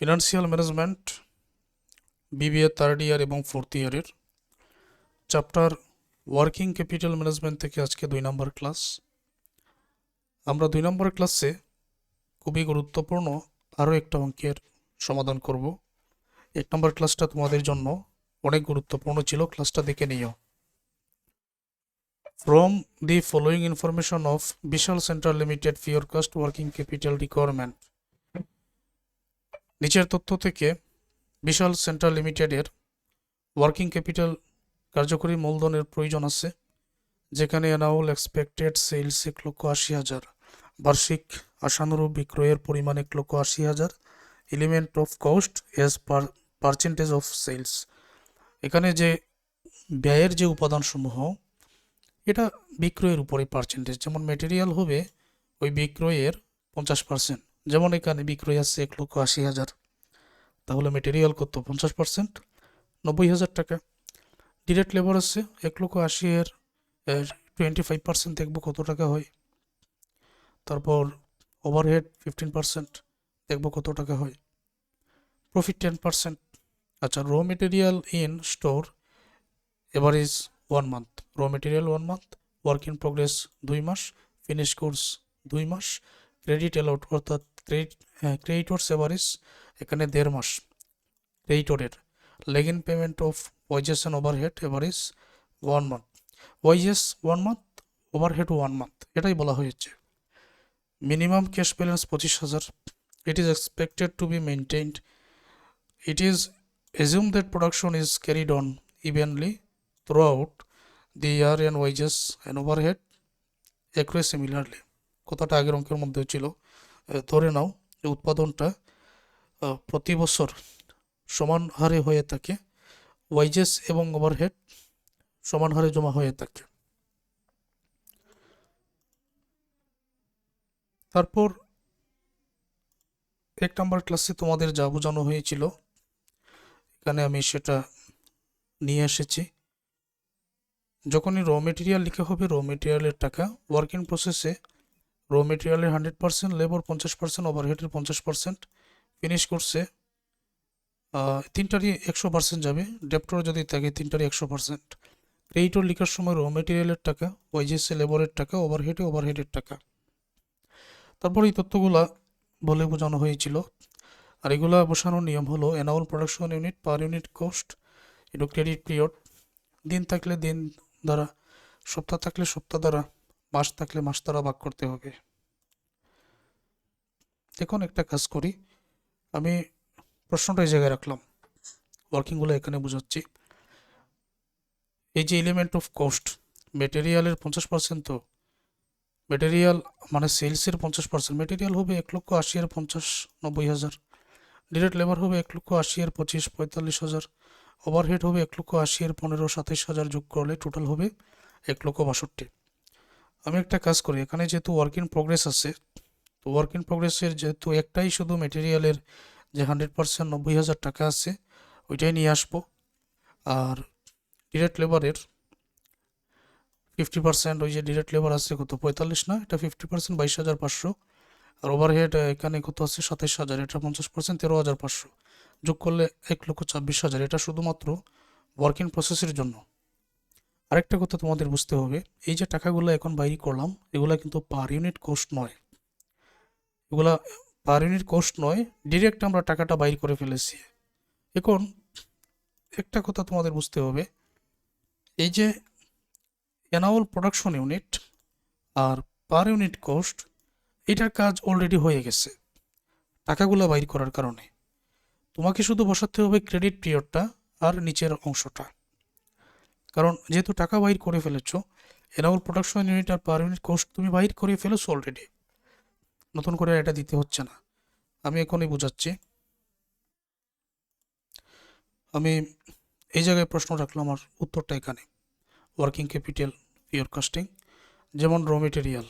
Financial management BBA third year এবং fourth ইয়ারের chapter working capital management থেকে আজকে দুই নম্বর ক্লাস আমরা দুই নম্বর ক্লাসে খুবই গুরুত্বপূর্ণ আরও একটা অঙ্কের সমাধান করব। এক নম্বর ক্লাসটা তোমাদের জন্য অনেক গুরুত্বপূর্ণ ছিল ক্লাসটা দেখে নিও। From the following information of Vishal Central Limited forecast working capital requirement নিচের তথ্য থেকে বিশাল সেন্ট্রাল লিমিটেডের ওয়ার্কিং ক্যাপিটাল কার্যকরী মূলধনের প্রয়োজন আছে, যেখানে অ্যানাউল এক্সপেক্টেড সেলস এক লক্ষ আশি হাজার, বার্ষিক আশানুরূপ বিক্রয়ের পরিমাণ এক লক্ষ আশি হাজার element of cost as per percentage of sales এখানে যে ব্যয়ের যে উপাদানসমূহ, এটা বিক্রয়ের উপরে পার্সেন্টেজ যেমন মেটেরিয়াল হবে, ওই বিক্রয়ের পঞ্চাশ পার্সেন্ট যেমন এখানে বিক্রয় আছে এক লক্ষ আশি হাজার, তাহলে মেটেরিয়াল কত? পঞ্চাশ পার্সেন্ট নব্বই হাজার টাকা। ডিরেক্ট লেবার আছে এক লক্ষ আশি এর টোয়েন্টি ফাইভ পার্সেন্ট দেখব কত টাকা হয়। তারপর ওভারহেড ফিফটিন পার্সেন্ট দেখব কত টাকা হয়। প্রফিট টেন পার্সেন্ট আচ্ছা raw material in store average one month raw material one month work in progress দুই মাস ফিনিশ কোর্স দুই মাস ক্রেডিট অ্যালাউট অর্থাৎ ক্রেডিট ক্রেডিটর্স এভারেজ এখানে দেড় মাস। ক্রেডিটরের lag in payment of wages and overhead average one month. Wages one month, overhead one month, এটাই বলা হয়েছে। মিনিমাম ক্যাশ ব্যালেন্স পঁচিশ হাজার। It is expected to be maintained it is assume that production is carried on evenly throughout the year and wages and overhead accrue similarly কথাটা আগের অঙ্কের মধ্যে ছিল। ধরে নাও যে উৎপাদনটা প্রতি বছর সমান হারে হয়ে থাকে, ওয়াইজেস এবং ওভারহেড সমান হারে জমা হয়ে থাকে। তারপর এক নম্বর ক্লাসে তোমাদের যা বোঝানো হয়েছিল, এখানে আমি সেটা নিয়ে এসেছি। যখনই র মেটেরিয়াল লিখা হবে র মেটেরিয়ালের টাকা ওয়ার্ক প্রসেসে র মেটেরিয়ালের হান্ড্রেড পার্সেন্ট লেবার পঞ্চাশ পার্সেন্ট ওভারহেডের পঞ্চাশ পার্সেন্ট ফিনিশ করছে তিনটারই একশো পার্সেন্ট যাবে। ডেপ্টর যদি থাকে, তিনটারই একশো পার্সেন্ট ক্রেডিটর লেখার সময় র মেটেরিয়ালের টাকা ওয়াইজেসে লেবারের টাকা ওভারহেডে ওভারহেডের টাকা। তারপর এই তথ্যগুলা বলে বোঝানো হয়েছিল। আর এগুলা বসানোর নিয়ম হলো annual production unit per unit cost এটা ক্রেডিট পিরিয়ড দিন থাকলে দিন, দ্বারা, সপ্তাহ থাকলে সপ্তাহ দ্বারা। মাস থাকলে মাস দ্বারা ভাগ করতে হবে। এখন একটা কাজ করি। আমি প্রশ্নটা এই জায়গায় রাখলাম। ওয়ার্কিংগুলো এখানে বোঝাচ্ছি। এই যে এলিমেন্ট অফ কস্ট মেটেরিয়ালের পঞ্চাশ পার্সেন্ট তো। মেটেরিয়াল মানে সেলসের পঞ্চাশ পার্সেন্ট মেটেরিয়াল হবে এক লক্ষ আশি আর পঞ্চাশ নব্বই হাজার। ডিরেক্ট লেবার হবে এক লক্ষ আশি আর পঁচিশ পঁয়তাল্লিশ হাজার। ওভারহেড হবে এক লক্ষ আশি আর পনেরো সাতাইশ হাজার যোগ করলে টোটাল হবে এক লক্ষ বাষট্টি। আমি একটা কাজ করি, এখানে যেহেতু ওয়ার্ক ইন প্রোগ্রেস আছে, তো ওয়ার্ক ইন প্রোগ্রেসের যেহেতু একটাই শুধু মেটেরিয়ালের যে হান্ড্রেড পার্সেন্ট নব্বই হাজার টাকা আছে, ওইটাই নিয়ে আসব। আর ডিরেক্ট লেবারের ফিফটি পার্সেন্ট ওই যে ডিরেক্ট লেবার আছে কত? পঁয়তাল্লিশ না? এটা ফিফটি পার্সেন্ট বাইশ হাজার পাঁচশো। আর ওভারহেড এখানে কত আছে? সাতাইশ হাজার, এটা পঞ্চাশ পার্সেন্ট তেরো হাজার পাঁচশো। যোগ করলে এক লক্ষ ছাব্বিশ হাজার। এটা শুধুমাত্র ওয়ার্কিং প্রসেসের জন্য। আরেকটা কথা তোমাদের বুঝতে হবে, এই যে টাকাগুলো এখন বাইরে করলাম, এগুলা কিন্তু পার ইউনিট কোস্ট নয়। এগুলা পার ইউনিট কোস্ট নয় ডিরেক্ট আমরা টাকাটা বাইর করে ফেলেছি। এখন একটা কথা তোমাদের বুঝতে হবে, এই যে অ্যানুয়াল প্রোডাকশন ইউনিট আর পার ইউনিট কস্ট এটার কাজ অলরেডি হয়ে গেছে, টাকাগুলো বাইর করার কারণে। তোমাকে শুধু বসাতে হবে ক্রেডিট পিরিয়ডটা আর নিচের অংশটা। কারণ যেহেতু টাকা বাইর করে ফেলেছো অ্যানুয়াল প্রোডাকশন ইউনিট আর পার ইউনিট কস্ট তুমি বাইর করে ফেলেছো অলরেডি নতুন করে এটা দিতে হচ্ছে না। আমি এখনই বোঝাচ্ছি। আমি এই জায়গায় প্রশ্ন রাখলাম আমার উত্তরটা এখানে। ওয়ার্কিং ক্যাপিটাল পিওর কাস্টিং যেমন র মেটেরিয়াল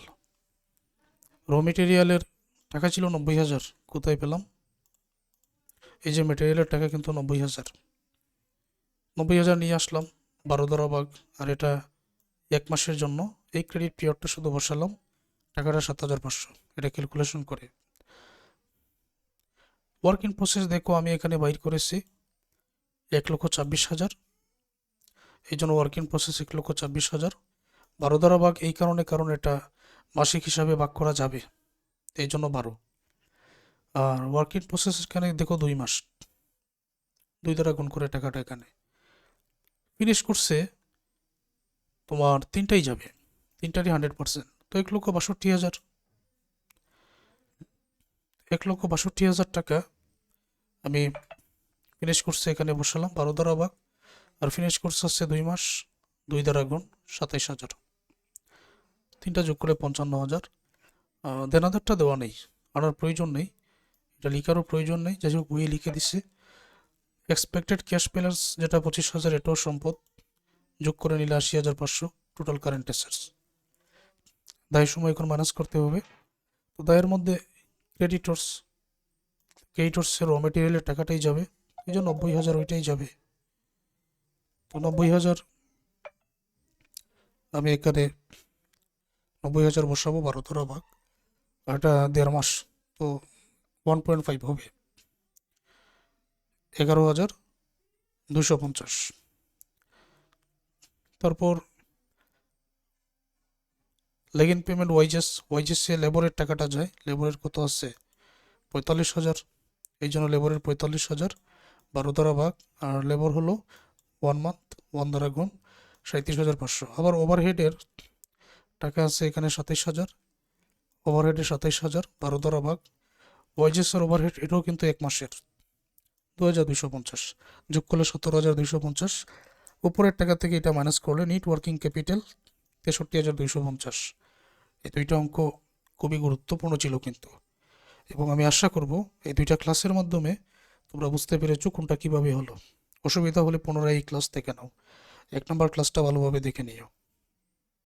র মেটেরিয়ালের টাকা ছিল নব্বই হাজার, কোথায় পেলাম? এই যে মেটেরিয়ালের টাকা কিন্তু নব্বই হাজার। নব্বই হাজার নিয়ে আসলাম। বারো ভাগ, আর এটা এক মাসের জন্য। এই ক্রেডিট পিরিয়ডটা শুধু বসালাম টাকাটা সাত হাজার পাঁচশো। এটা ক্যালকুলেশন করে। ওয়ার্ক ইন প্রসেস দেখো, আমি এখানে বাইর করেছি এক লক্ষ ছাব্বিশ হাজার। এই জন্য ওয়ার্ক ইন প্রসেস এক লক্ষ ছাব্বিশ হাজার। বারো দ্বারা ভাগ, এই কারণে, কারণ এটা মাসিক হিসাবে ভাগ করা যাবে। এই জন্য বারো। আর ওয়ার্ক ইন প্রসেস এখানে দেখো দুই মাস। দুই দ্বারা গুণ করে টাকাটা এখানে। ফিনিশ করছে, তোমার তিনটাই যাবে। তিনটারই হান্ড্রেড পার্সেন্ট তো এক লক্ষ বাষট্টি হাজার। এক লক্ষ বাষট্টি হাজার টাকা আমি ফিনিশ করছে এখানে বসালাম, বারো দ্বারা ভাগ। আর ফিনিশ করছে হচ্ছে দুই মাস, দুই দ্বারা গুণ সাতাইশ হাজার। তিনটা যোগ করে পঞ্চান্ন হাজার। দেনাদারটা দেওয়া নেই, আনার প্রয়োজন নেই। এটা লিখারও প্রয়োজন নেই, যাই হোক বইয়ে লিখে দিচ্ছে এক্সপেক্টেড ক্যাশ ব্যালেন্স যেটা পঁচিশ হাজার এটাও সম্পদ, যোগ করে নিলে আশি হাজার পাঁচশো টোটাল কারেন্ট অ্যাসেটস দায় সময় এখন মাইনাস করতে হবে। তো দায়ের মধ্যে ক্রেডিটর্স ক্রেডিটর্সের র মেটেরিয়ালের টাকাটাই যাবে। এই জন্য নব্বই হাজার ওইটাই যাবে। তো নব্বই হাজার আমি এখানে নব্বই হাজার বসাবো, বারো ধরা ভাগ। এটা দেড় মাস, তো ওয়ান পয়েন্ট ফাইভ হবে। এগারো হাজার দুশো পঞ্চাশ। তারপর লেগিন পেমেন্ট ওয়াইজেস, ওয়াইজেসে লেবরের টাকাটা যায়, লেবরের কত আছে পঁয়তাল্লিশ হাজার। এই জন্য লেবরের পঁয়তাল্লিশ হাজার, বারো দ্বারা ভাগ, আর লেবর হলো ওয়ান মান্থ, ওয়ান দ্বারা গুণ সাঁত্রিশ হাজার পাঁচশো। আবার ওভারহেডের টাকা আছে এখানে সাতাইশ হাজার, ওভারহেডে সাতাইশ হাজার, বারো দ্বারা ভাগ। ওয়াইজেসের ওভারহেড এটাও কিন্তু এক মাসের। দু হাজার দুইশো পঞ্চাশ। যোগ করলে সতেরো হাজার দুইশো পঞ্চাশ। উপরের টাকা থেকে এটা মাইনাস করলে নিট ওয়ার্কিং ক্যাপিটাল তেষট্টি হাজার দুইশো পঞ্চাশ। এই দুইটা অঙ্ক খুবই গুরুত্বপূর্ণ ছিল কিন্তু। এবং আমি আশা করব এই দুইটা ক্লাসের মাধ্যমে তোমরা বুঝতে পেরেছ কোনটা কীভাবে হলো। অসুবিধা হলে পুনরায় এই ক্লাস দেখে নাও। এক নম্বর ক্লাসটা ভালোভাবে দেখে নিও।